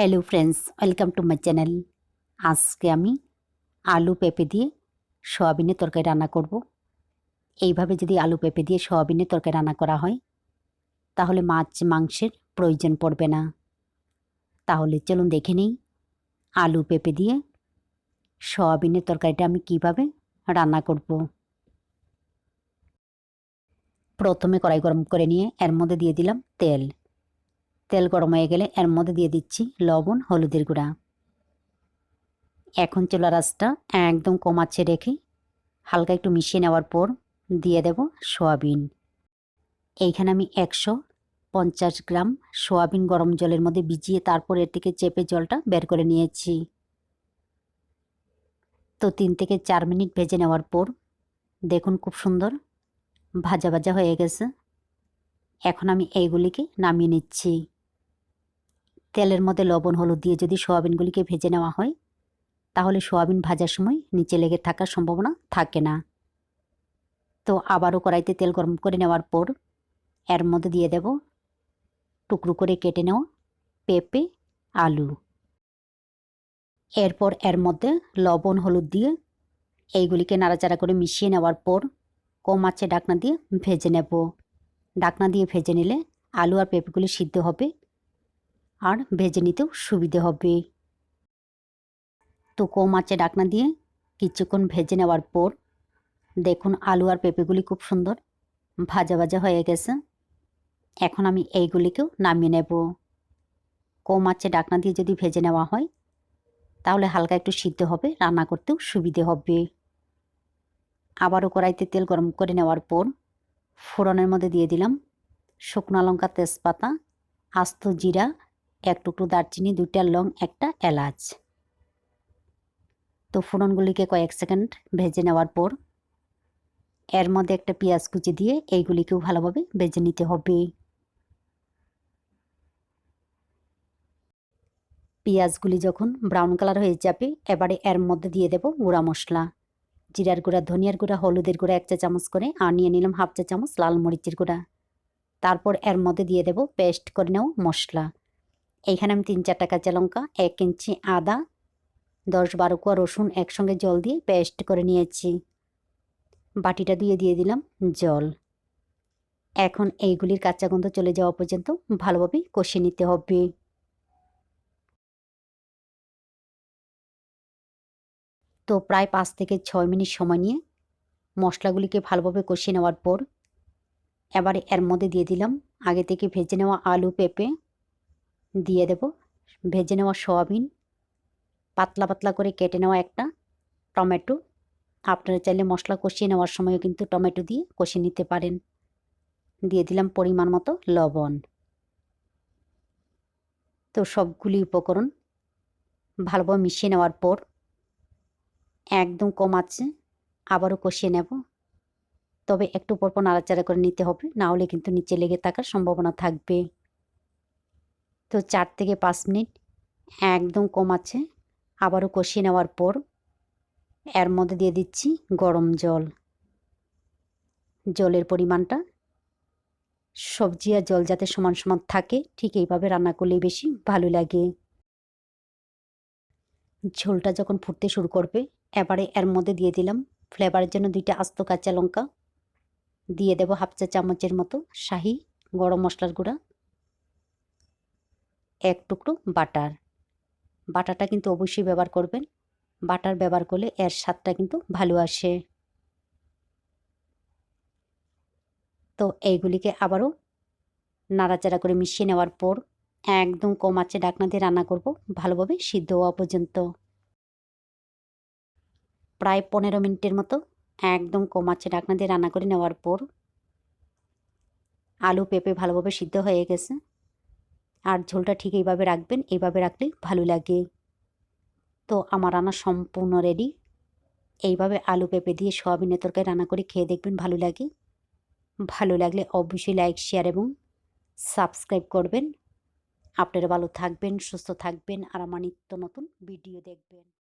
Hello friends welcome to my channel আজকে আমি আলু পেঁপে দিয়ে সয়াবিনের তরকারি রান্না করব। এইভাবে যদি আলু পেঁপে দিয়ে সয়াবিনের তরকারি রান্না করা হয়, তাহলে মাছ মাংসের প্রয়োজন পড়বে না। তাহলে চলুন দেখে নিই আলু পেঁপে দিয়ে সয়াবিনের তরকারিটা আমি কীভাবে রান্না করব। প্রথমে কড়াই গরম করে নিয়ে এর মধ্যে দিয়ে দিলাম তেল। তেল গরম হয়ে গেলে এর মধ্যে দিয়ে দিচ্ছি লবণ, হলুদের গুঁড়া। এখন চুলা রাসটা একদম কমাচ্ছে রেখে হালকা একটু মিশিয়ে নেওয়ার পর দিয়ে দেব সোয়াবিন। এইখানে আমি একশো পঞ্চাশ গ্রাম সোয়াবিন গরম জলের মধ্যে ভিজিয়ে তারপর এর থেকে চেপে জলটা বের করে নিয়েছি। তো তিন থেকে চার মিনিট ভেজে নেওয়ার পর দেখুন খুব সুন্দর ভাজা ভাজা হয়ে গেছে। এখন আমি এইগুলিকে নামিয়ে নিচ্ছি। তেলের মধ্যে লবণ, হলুদ দিয়ে যদি সোয়াবিনগুলিকে ভেজে নেওয়া হয়, তাহলে সোয়াবিন ভাজার সময় নিচে লেগে থাকার সম্ভাবনা থাকে না। তো আবারও কড়াইতে তেল গরম করে নেওয়ার পর এর মধ্যে দিয়ে দেব টুকরো করে কেটে নেওয়া পেঁপে, আলু। এরপর এর মধ্যে লবণ, হলুদ দিয়ে এইগুলিকে নাড়াচাড়া করে মিশিয়ে নেওয়ার পর কম আঁচে ডাকনা দিয়ে ভেজে নেব। ডাকনা দিয়ে ভেজে নিলে আলু আর পেঁপেগুলি সিদ্ধ হবে। আর ভেজে নিতেও সুবিধে হবে। তো কম আঁচে ডাকনা দিয়ে কিছুক্ষণ ভেজে নেওয়ার পর দেখুন আলু আর পেঁপেগুলি খুব সুন্দর ভাজা ভাজা হয়ে গেছে। এখন আমি এইগুলিকেও নামিয়ে নেব। কম আঁচে ডাকনা দিয়ে যদি ভেজে নেওয়া হয়, তাহলে হালকা একটু সিদ্ধ হবে, রান্না করতেও সুবিধে হবে। আবারও কড়াইতে তেল গরম করে নেওয়ার পর ফোড়নের মধ্যে দিয়ে দিলাম শুকনো লঙ্কা তেজপাতা, আস্ত জিরা এক টুকরো দারচিনি, দুইটা লং, একটা এলাচ। তো ফোড়নগুলিকে কয়েক সেকেন্ড ভেজে নেওয়ার পর এর মধ্যে একটা পেঁয়াজ কুচি দিয়ে এইগুলিকেও ভালোভাবে ভেজে নিতে হবে। পেঁয়াজগুলি যখন ব্রাউন কালার হয়ে যাবে, এবারে এর মধ্যে দিয়ে দেব গুঁড়া মশলা। জিরার গুঁড়া, ধনিয়ার গুঁড়া, হলুদের গুঁড়া এক চা চামচ করে, আর নিয়ে নিলাম হাফ চা চামচ লাল মরিচের গুঁড়া। তারপর এর মধ্যে দিয়ে দেব পেস্ট করে নেও মশলা। এইখানে আমি তিন চারটা কাঁচা লঙ্কা, এক ইঞ্চি আদা, দশ বারো কোয়া রসুন একসঙ্গে জল দিয়ে পেস্ট করে নিয়েছি। বাটিটা দিয়ে দিয়ে দিলাম জল। এখন এইগুলির কাঁচা গন্ধ চলে যাওয়া পর্যন্ত ভালোভাবে কষিয়ে নিতে হবে। তো প্রায় পাঁচ থেকে ছয় মিনিট সময় নিয়ে মশলাগুলিকে ভালোভাবে কষিয়ে নেওয়ার পর এবারে এর মধ্যে দিয়ে দিলাম আগে থেকে ভেজে নেওয়া আলু, পেঁপে দিয়ে দেব। ভেজে নেওয়া সয়াবিন, পাতলা পাতলা করে কেটে নেওয়া একটা টমেটো। আপনারা চাইলে মশলা কষিয়ে নেওয়ার সময়ও কিন্তু টমেটো দিয়ে কষিয়ে নিতে পারেন। দিয়ে দিলাম পরিমাণ মতো লবণ। তো সবগুলি উপকরণ ভালোভাবে মিশিয়ে নেওয়ার পর একদম কম আছে, আবারও কষিয়ে নেব। তবে একটু পরপর নাড়াচাড়া করে নিতে হবে, না হলে কিন্তু নিচে লেগে থাকার সম্ভাবনা থাকবে। তো চার থেকে পাঁচ মিনিট একদম কম আছে আবারও কষিয়ে নেওয়ার পর এর মধ্যে দিয়ে দিচ্ছি গরম জল। জলের পরিমাণটা সবজি আর জল যাতে সমান সমান থাকে, ঠিক এইভাবে রান্না করলেই বেশি ভালো লাগে। ঝোলটা যখন ফুটতে শুরু করবে, এবারে এর মধ্যে দিয়ে দিলাম ফ্লেভারের জন্য দুইটা আস্ত কাঁচা লঙ্কা। দিয়ে দেব হাফ চা চামচের মতো শাহি গরম মশলার গুঁড়া। এক টুকরো বাটার। বাটারটা কিন্তু অবশ্যই ব্যবহার করবেন। বাটার ব্যবহার করলে এর স্বাদটা কিন্তু ভালো আসে। তো এইগুলিকে আবারও নাড়াচাড়া করে মিশিয়ে নেওয়ার পর একদম কম আঁচে ডাকনা দিয়ে রান্না করব, ভালোভাবে সিদ্ধ হওয়া পর্যন্ত। প্রায় পনেরো মিনিটের মতো একদম কম আঁচে ডাকনা দিয়ে রান্না করে নেওয়ার পর আলু পেঁপে ভালোভাবে সিদ্ধ হয়ে গেছে। আর ঝোলটা ঠিক এইভাবে রাখবেন, এইভাবে রাখলে ভালো লাগে। তো আমার রান্না সম্পূর্ণ রেডি এইভাবে আলু পেঁপে দিয়ে সোয়াবিনের তরকারি রান্না করে খেয়ে দেখবেন ভালো লাগে। ভালো লাগলে অবশ্যই লাইক শেয়ার এবং সাবস্ক্রাইব করবেন। আপনারা ভালো থাকবেন, সুস্থ থাকবেন আর আমার নিত্য নতুন ভিডিও দেখবেন।